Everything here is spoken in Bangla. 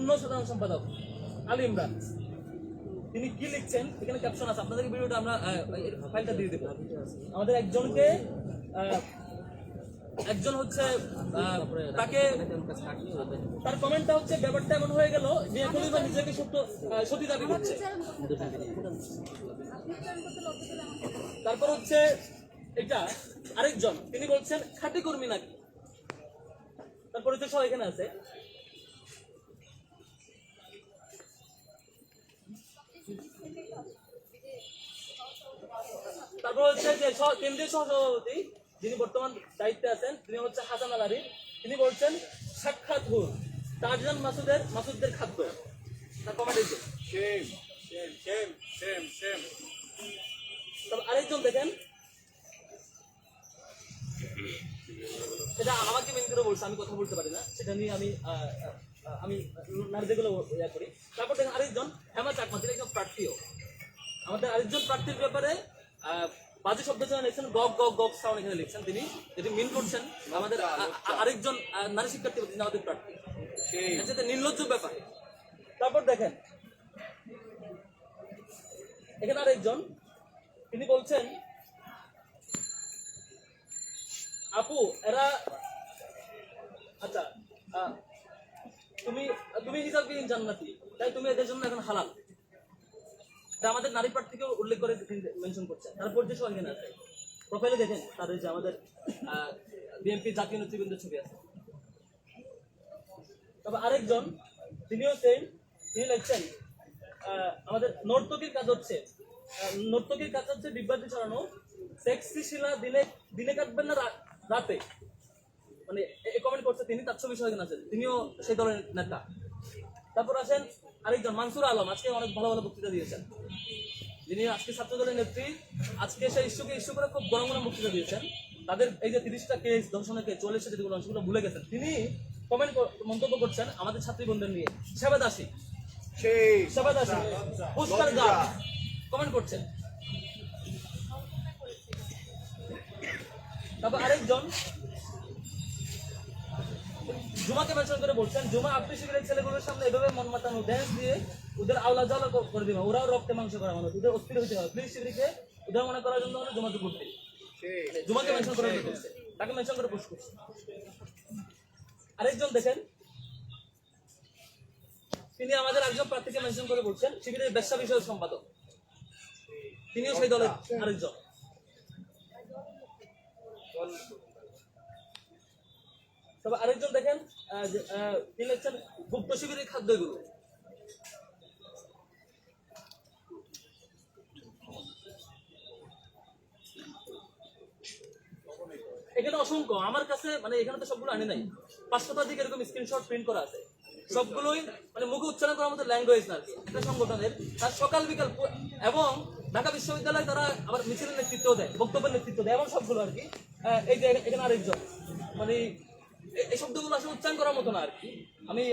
যুগ্ম সাধারণ সম্পাদক আলী ইমরান। তিনি কি লিখছেন? এখানে ক্যাপশন আছে। আপনাদেরকে ভিডিওটা আমরা ফাইলটা দিয়ে দেবো। আমাদের একজনকে একজন হচ্ছে তাকে তার কমেন্টটা হচ্ছে ব্যাপারটা এমন হয়ে গেল যে এখনই বা নিজেকে সত্য আহ, সতী দাবি করছে। তারপর হচ্ছে এটা আরেকজন। তিনি বলছেন খাঁটি কর্মী নাকি? তার পরিচয় সহ এখানে আছে। তারপর হচ্ছে যে কেন্দ্রীয় সহসভাপতি যিনি বর্তমান দায়িত্বে আছেন তিনি হচ্ছে হাসান আল আরিফ তিনি বলছেন সাক্ষাৎ হুর। তারজান মাসুদের মাসুদদের খাদ্য। তার যে। Shame, shame, shame, shame, shame. তবে আরেকজন দেখেন। সেটা আমাকে মেন করে বলছে আমি কথা বলতে পারি না। সেটা নিয়ে আমি আমি নারীদেরগুলো ইয়া করি। তারপর দেখেন আরেকজন হেমা চাকমা তিনি একজন প্রার্থীও। আমাদের আরেকজন প্রার্থীর ব্যাপারে বাজে শব্দ যেন লিখছেন গগ গগ গগ সাউন্ড এখানে লিখছেন তিনি। যেটি মিন করছেন। আমাদের আরেকজন নারী শিক্ষার্থী তিনি আমাদের প্রার্থী. এটা নির্লজ্জ ব্যাপার। তারপর দেখেন এখানে আরেকজন তিনি বলছেন আপু এরা আচ্ছা তুমি তুমি হিসাববিহীন জান্নাতি? তাই তুমি এদের জন্য এখন হালাল। আমাদের নারী প্রার্থীকে উল্লেখ করে মেনশন করছে। তারপর যে এখানে আছে। প্রোফাইলে দেখেন, তাদের যে আমাদের বিএনপি জাতীয় নেতৃবৃন্দের ছবি আছে। তবে আরেকজন, তিনিও সেম তিনি লিখছেন আমাদের নর্তকীর কাজ হচ্ছে নর্তকীর কাজ হচ্ছে বিভ্রান্তি ছড়ানো সেক্সি শিলা দিনে দিনে কাটবেন না রাতে। মানে কমেন্ট করছে, তিনি তার ছবি সহায়ক আছেন, তিনিও সেই দলের নেতা। তারপর আছেন আরেকজন, মানসুর আলম, আজকে অনেক ভালো ভালো বক্তৃতা দিয়েছেন। যিনি আজকে ছাত্র দলের নেত্রী আজকে সেই ইস্যুকে ইস্যু করে খুব গরম গরম বক্তৃতা দিয়েছেন। তাদের এই যে তিরিশটা কেস দর্শনের কেস চল্লিশটা যেগুলো সেগুলো ভুলে গেছেন। তিনি কমেন্ট মন্তব্য করছেন আমাদের ছাত্রী বোনদের নিয়ে সেবাদাসী Shame. সেবাদাসী পুষ্কার কমেন্ট করছেন। তারপর আরেকজন জুমাকে মেনশন করে বলছেন, জুমা আপনি শিবিরের ছেলেগুলোর সামনে, এভাবে মন মাতানো ড্যান্স দিয়ে ওদের আওলা জ্বালা করে দিবা, ওরাও রক্তে মাংস করা মানুষ ওদের অস্থির হইতে হবে। প্লিজ শিবিরকে ওদের মনে করার জন্য হলো জুমাকে করতে জুমাকে মেনশন করে। তাকে মেনশন করে পোস্ট করছে আরেকজন দেখেন, তিনি আমাদের একজন প্রার্থীকে মেনশন করে বলছেন, শিবিরের ব্যবসা বিষয়ক সম্পাদক। তিনিও সেই দলের আরেকজন। তবে আরেকজন দেখেন তিনি লিখছেন গুপ্ত শিবিরের খাদ্যগুলো এখানে অসংখ্য, আমার কাছে মানে এখানে তো সবগুলো আনি নাই। পাঁচশোটার দিকে এরকম স্ক্রিনশট প্রিন্ট করা আছে। সবগুলোই মানে মুখে উচ্চারণ করার মতো ল্যাঙ্গুয়েজ না একটা সংগঠনের। তার সকাল বিকাল এবং ঢাকা বিশ্ববিদ্যালয়ে তারা আবার মিছিলের নেতৃত্ব দেয়, বক্তব্যের নেতৃত্ব দেয় এমন সবগুলো আর কি। এই যে এখানে আরেকজন মানে এই শব্দগুলো আসলে উচ্চারণ করার মতো না আর কি। আমি